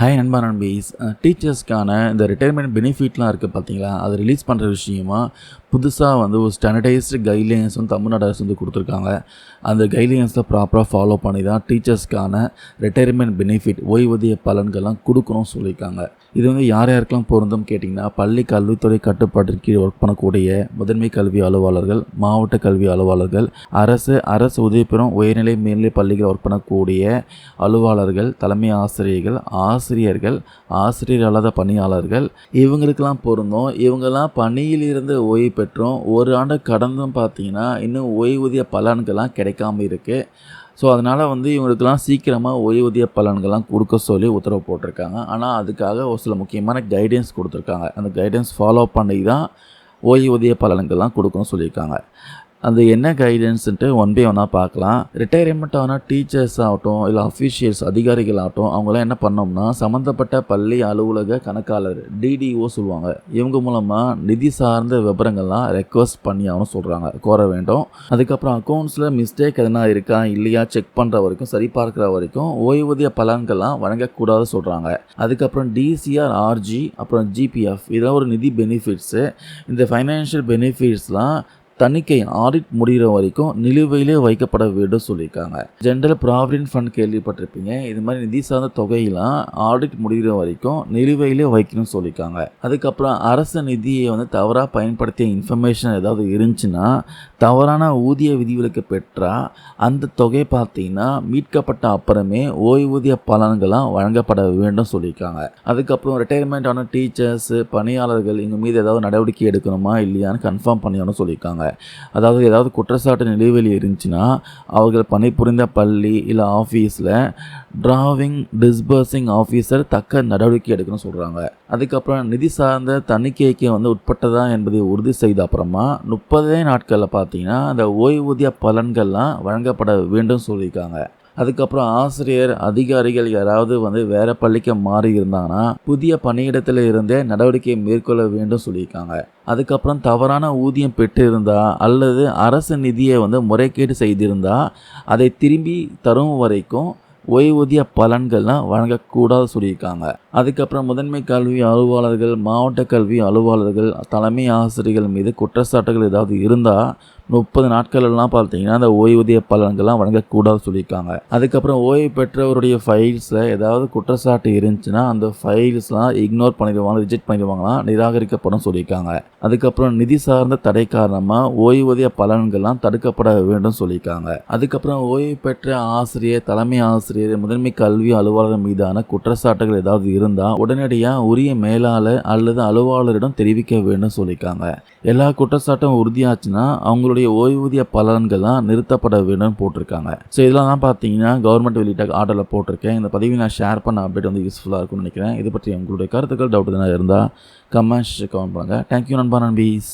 Hi நண்பா நண்பீஸ். டீச்சர்ஸ்க்கான இந்த retirement பெனிஃபிட்லாம் இருக்குது பார்த்தீங்களா அது ரிலீஸ் பண்ணுற விஷயமா புதுசாக வந்து ஒரு ஸ்டாண்டர்டைஸ்டு கைட்லைன்ஸ் வந்து தமிழ்நாடு அரசு வந்து கொடுத்துருக்காங்க. அந்த கைட்லைன்ஸை ப்ராப்பராக ஃபாலோ பண்ணி தான் டீச்சர்ஸ்க்கான ரிட்டையர்மெண்ட் பெனிஃபிட் ஓய்வூதிய பலன்கள்லாம் கொடுக்கணும்னு சொல்லியிருக்காங்க. இது வந்து யார் யாருக்கெல்லாம் பொருந்தும் கேட்டிங்கன்னா பள்ளி கல்வித்துறை கட்டுப்பாட்டின் கீழ் ஒர்க் பண்ணக்கூடிய முதன்மை கல்வி அலுவலர்கள் மாவட்ட கல்வி அலுவலர்கள் அரசு அரசு உதவி பெறும் உயர்நிலை மேல்நிலை பள்ளிகள் ஒர்க் பண்ணக்கூடிய அலுவலர்கள் தலைமை ஆசிரியர்கள் ஆசிரியர்கள் ஆசிரியர் அல்லாத பணியாளர்கள் இவங்களுக்கெல்லாம் பொருந்தும். இவங்கெல்லாம் பணியிலிருந்து ஓய்வு பெற்றும். ஒரு ஆண்டு கடந்தும் பார்த்தீங்கன்னா இன்னும் ஓய்வூதிய பலன்கள்லாம் கிடைக்காம இருக்குது ஸோ அதனால் வந்து இவங்களுக்கெல்லாம் சீக்கிரமாக ஓய்வூதிய பலன்கள்லாம் கொடுக்க சொல்லி உத்தரவு போட்டிருக்காங்க. ஆனால் அதுக்காக ஒரு சில முக்கியமான கைடன்ஸ் கொடுத்துருக்காங்க. அந்த கைடன்ஸ் ஃபாலோ பண்ணி தான் ஓய்வூதிய பலன்கள்லாம் கொடுக்கணும்னு சொல்லியிருக்காங்க. அந்த என்ன கைடன்ஸுன்ட்டு ஒன் பை ஒன்னாக பார்க்கலாம். ரிட்டையர்மெண்ட் ஆனால் டீச்சர்ஸ் ஆகட்டும் இல்லை அஃபீஷியல்ஸ் அதிகாரிகள் ஆகட்டும் அவங்களாம் என்ன பண்ணோம்னா சம்மந்தப்பட்ட பள்ளி அலுவலக கணக்காளர் டிடிஓ சொல்லுவாங்க. இவங்க மூலமாக நிதி சார்ந்த விவரங்கள்லாம் ரெக்வஸ்ட் பண்ணி ஆகணும் சொல்கிறாங்க கோர வேண்டும். அதுக்கப்புறம் அக்கௌண்ட்ஸில் மிஸ்டேக் எதனா இருக்கா இல்லையா செக் பண்ணுற வரைக்கும் சரி பார்க்குற வரைக்கும் ஓய்வூதிய பலன்கள்லாம் வழங்கக்கூடாது சொல்கிறாங்க அதுக்கப்புறம் டிசிஆர் ஆர்ஜி அப்புறம் ஜிபிஎஃப் இதெல்லாம் ஒரு நிதி பெனிஃபிட்ஸு இந்த ஃபைனான்ஷியல் பெனிஃபிட்ஸ்லாம் தணிக்கை ஆடிட் முடிகிற வரைக்கும் நிலுவையிலே வைக்கப்பட வேண்டும் சொல்லியிருக்காங்க. ஜென்ரல் ப்ராவிடென்ட் ஃபண்ட் கேள்விப்பட்டிருப்பீங்க. இது மாதிரி நிதி சார்ந்த தொகையெல்லாம் ஆடிட் முடிகிற வரைக்கும் நிலுவையிலே வைக்கணும்னு சொல்லியிருக்காங்க. அதுக்கப்புறம் அரசு நிதியை வந்து தவறாக பயன்படுத்திய இன்ஃபர்மேஷன் ஏதாவது இருந்துச்சுன்னா தவறான ஊதிய விதிவிலக்கு பெற்றால் அந்த தொகை பார்த்தீங்கன்னா மீட்கப்பட்ட அப்புறமே ஓய்வூதிய பலன்களாக வழங்கப்பட வேண்டும் சொல்லியிருக்காங்க. அதுக்கப்புறம் ரிட்டையர்மெண்ட் ஆன டீச்சர்ஸ் பணியாளர்கள் இவங்க மீது ஏதாவது நடவடிக்கை எடுக்கணுமா இல்லையான்னு கன்ஃபார்ம் பண்ணியானு சொல்லியிருக்காங்க. அதாவது ஏதாவது குற்றச்சாட்டு நிலுவையில் இருந்துச்சுன்னா அவர்கள் பணிபுரிந்த பள்ளி இல்லை ஆஃபீஸில் டிராவிங் டிஸ்பர்சிங் ஆஃபீஸர் தக்க நடவடிக்கை எடுக்கணும்னு சொல்கிறாங்க அதுக்கப்புறம் நிதி சார்ந்த தணிக்கைக்கு வந்து உட்பட்டதா என்பதை உறுதி செய்த அப்புறமா முப்பதே நாட்களில் பார்த்தீங்கன்னா அந்த ஓய்வூதிய பலன்கள்லாம் வழங்கப்பட வேண்டும் சொல்லியிருக்காங்க. அதுக்கப்புறம் ஆசிரியர் அதிகாரிகள் யாராவது வந்து வேற பள்ளிக்கு மாறி இருந்தாங்கன்னா புதிய பணியிடத்தில் இருந்தே நடவடிக்கை மேற்கொள்ள வேண்டும் சொல்லியிருக்காங்க. அதுக்கப்புறம் தவறான ஊதியம் பெற்றிருந்தா அல்லது அரசு நிதியை வந்து முறைகேடு செய்திருந்தா அதை திரும்பி தரும் வரைக்கும் ஓய்வூதிய பலன்கள்லாம் வழங்கக்கூடாது சொல்லியிருக்காங்க. அதுக்கப்புறம் முதன்மை கல்வி அலுவலர்கள் மாவட்ட கல்வி அலுவலர்கள் தலைமை ஆசிரியர்கள் மீது குற்றச்சாட்டுகள் ஏதாவது இருந்தால் முப்பது நாட்களெல்லாம் பார்த்தீங்கன்னா அந்த ஓய்வூதிய பலன்கள்லாம் வழங்கக்கூடாது சொல்லியிருக்காங்க. அதுக்கப்புறம் ஓய்வு பெற்றவருடைய ஃபைல்ஸில் ஏதாவது குற்றச்சாட்டு இருந்துச்சுன்னா அந்த ஃபைல்ஸ்லாம் இக்னோர் பண்ணிடுவாங்க ரிஜெக்ட் பண்ணிடுவாங்களாம் நிராகரிக்கப்படும் சொல்லியிருக்காங்க. அதுக்கப்புறம் நிதி சார்ந்த தடை காரணமாக ஓய்வூதிய பலன்கள்லாம் தடுக்கப்பட வேண்டும் சொல்லியிருக்காங்க. அதுக்கப்புறம் ஓய்வு பெற்ற ஆசிரியர் தலைமை ஆசிரியர் முதன்மை கல்வி அலுவலர் மீதான குற்றச்சாட்டுகள் ஏதாவது இருந்தால் உடனடியாக உரிய மேலாளர் அல்லது அலுவலரிடம் தெரிவிக்க வேண்டும் சொல்லியிருக்காங்க. எல்லா குற்றச்சாட்டும் உறுதியாச்சுன்னா அவங்களுடைய அவங்களுடைய ஓய்வூதிய பலன்கள்லாம் நிறுத்தப்பட வேண்டும் போட்டிருக்காங்க. ஸோ இதெல்லாம் தான் பார்த்தீங்கன்னா கவர்மெண்ட் வெளியிட்ட ஆர்டரில் போட்டிருக்கேன். இந்த பதிவை நான் ஷேர் பண்ண அப்டேட் வந்து யூஸ்ஃபுல்லாக இருக்கும்னு நினைக்கிறேன். இது பற்றி உங்களுடைய கருத்துக்கள் டவுட் எதனா இருந்தால் கமெண்ட்ஸ் கமெண்ட் பண்ணுங்கள் தேங்க்யூ நண்பா நண்பீஸ்.